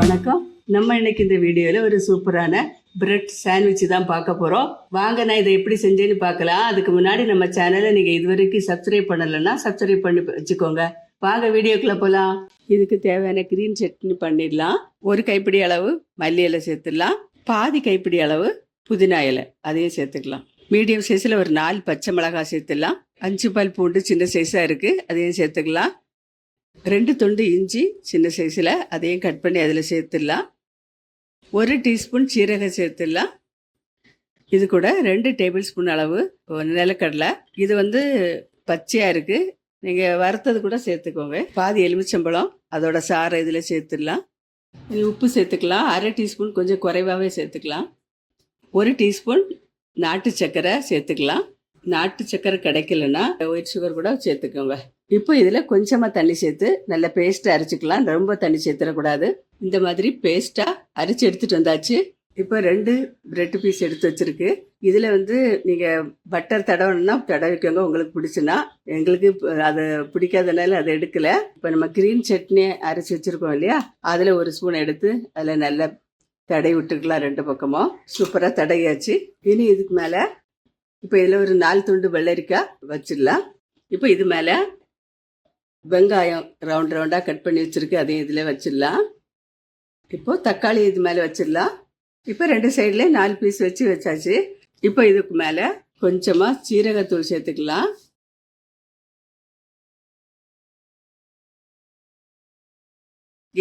வணக்கம். நம்ம இன்னைக்கு இந்த வீடியோவில் ஒரு சூப்பரான பிரெட் சாண்ட்விச் தான் பார்க்க போகிறோம் வாங்க நான் இதை எப்படி செஞ்சேன்னு பார்க்கலாம். அதுக்கு முன்னாடி நம்ம சேனலை நீங்கள் இதுவரைக்கும் சப்ஸ்கிரைப் பண்ணலைன்னா சப்ஸ்கிரைப் பண்ணி வச்சுக்கோங்க. வாங்க வீடியோக்குள்ளே போகலாம் இதுக்கு தேவையான க்ரீன் சட்னி பண்ணிடலாம். ஒரு கைப்பிடி அளவு மல்லி இலை சேர்த்துடலாம். பாதி கைப்பிடி அளவு புதினா இலை அதையும் சேர்த்துக்கலாம். மீடியம் சைஸில் ஒரு நாலு பச்சை மிளகாய் சேர்த்துடலாம். அஞ்சு பால் பூண்டு சின்ன சைஸாக இருக்குது அதையும் சேர்த்துக்கலாம். ரெண்டு துண்டு இஞ்சி சின்ன சைஸில் அதையும் கட் பண்ணி அதில் சேர்த்துடலாம். ஒரு டீஸ்பூன் சீரகம் சேர்த்துடலாம். இது கூட ரெண்டு டேபிள் ஸ்பூன் அளவு நிலக்கடலை. இது வந்து பச்சையாக இருக்குது நீங்கள் வறுத்தது கூட சேர்த்துக்கோங்க. பாதி எலுமிச்சம்பழம் அதோட சாறை இதில் சேர்த்துடலாம். இது உப்பு சேர்த்துக்கலாம். அரை டீஸ்பூன் கொஞ்சம் குறைவாகவே சேர்த்துக்கலாம். ஒரு டீஸ்பூன் நாட்டு சர்க்கரை சேர்த்துக்கலாம். நாட்டு சர்க்கரை கிடைக்கலன்னா ஒயிட் சுகர் கூட சேர்த்துக்கோங்க. இப்போ இதில் கொஞ்சமாக தண்ணி சேர்த்து நல்ல பேஸ்ட்டை அரைச்சிக்கலாம். ரொம்ப தண்ணி சேர்த்துடக்கூடாது. இந்த மாதிரி பேஸ்ட்டாக அரைச்சி எடுத்துகிட்டு வந்தாச்சு. இப்போ ரெண்டு பிரெட் பீஸ் எடுத்து வச்சுருக்கு. இதில் வந்து நீங்கள் பட்டர் தடவணும்னா தடவிக்கோங்க உங்களுக்கு பிடிச்சுன்னா. எங்களுக்கு இப்ப அது பிடிக்காதனால அதை எடுக்கலை. இப்போ நம்ம க்ரீன் சட்னி அரைச்சி வச்சுருக்கோம் இல்லையா? அதில் ஒரு ஸ்பூன் எடுத்து அதில் நல்லா தடை விட்டுக்கலாம் ரெண்டு பக்கமும். சூப்பராக தடையாச்சு இனி இதுக்கு மேலே இப்போ இதில் ஒரு நாலு துண்டு வெள்ளரிக்காய் வச்சிடலாம். இப்போ இது மேலே வெங்காயம் ரவுண்ட் ரவுண்டாக கட் பண்ணி வச்சுருக்கு. அதையும் இதில் வச்சிடலாம். இப்போது தக்காளி இது மேலே வச்சிடலாம். இப்போ ரெண்டு சைடில் நாலு பீஸ் வச்சு வச்சாச்சு. இப்போ இதுக்கு மேலே கொஞ்சமாக சீரகத்தூள் சேர்த்துக்கலாம்.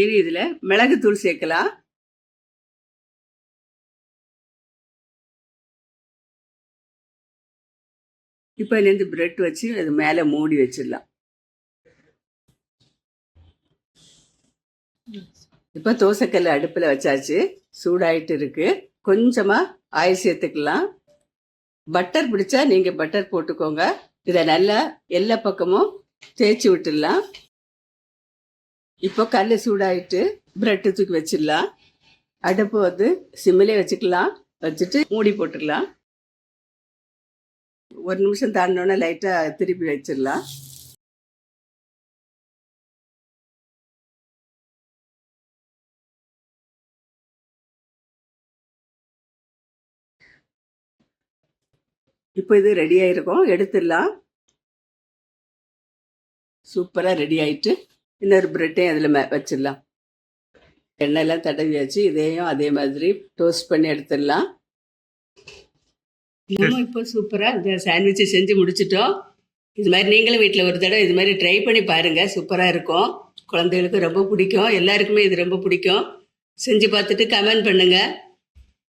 இனி இதில் மிளகுத்தூள் சேர்க்கலாம். இப்போ இதுலேருந்து பிரெட் வச்சு அது மேலே மூடி வச்சிடலாம். இப்போ தோசைக்கல் அடுப்பில் வச்சாச்சு. சூடாயிட்டு இருக்கு. கொஞ்சமாக ஆயில் சேர்த்துக்கலாம். பட்டர் பிடிச்சா நீங்கள் பட்டர் போட்டுக்கோங்க. இதை நல்லா எல்லா பக்கமும் தேய்ச்சி விட்டுடலாம். இப்போ கல் சூடாயிட்டு பிரெட்டு தூக்கி வச்சிடலாம். அடுப்பு வந்து சிம்மிலே வச்சுக்கலாம். வச்சுட்டு மூடி போட்டுடலாம். ஒரு நிமிஷம் தாண்டினோன்னே லைட்டாக திருப்பி வச்சிடலாம். இப்போ இது ரெடி ஆயிருக்கும். எடுத்துடலாம். சூப்பராக ரெடி ஆயிட்டு இன்னொரு பிரெட்டையும் அதில் வச்சிடலாம். எண்ணெயெல்லாம் தடவியாச்சு. இதையும் அதே மாதிரி டோஸ்ட் பண்ணி எடுத்துடலாம். நம்ம இப்போ சூப்பராக இந்த சாண்ட்விட்சை செஞ்சு முடிச்சிட்டோம். இது மாதிரி நீங்களும் வீட்டில் ஒரு தடவை இது மாதிரி ட்ரை பண்ணி பாருங்கள் சூப்பராக இருக்கும். குழந்தைகளுக்கு ரொம்ப பிடிக்கும். எல்லாருக்குமே இது ரொம்ப பிடிக்கும். செஞ்சு பார்த்துட்டு கமெண்ட் பண்ணுங்கள்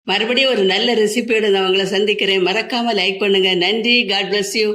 மறுபடியும் ஒரு நல்ல ரெசிபியோட நான் உங்களை சந்திக்கிறேன். மறக்காமல் லைக் பண்ணுங்கள் நன்றி. God bless you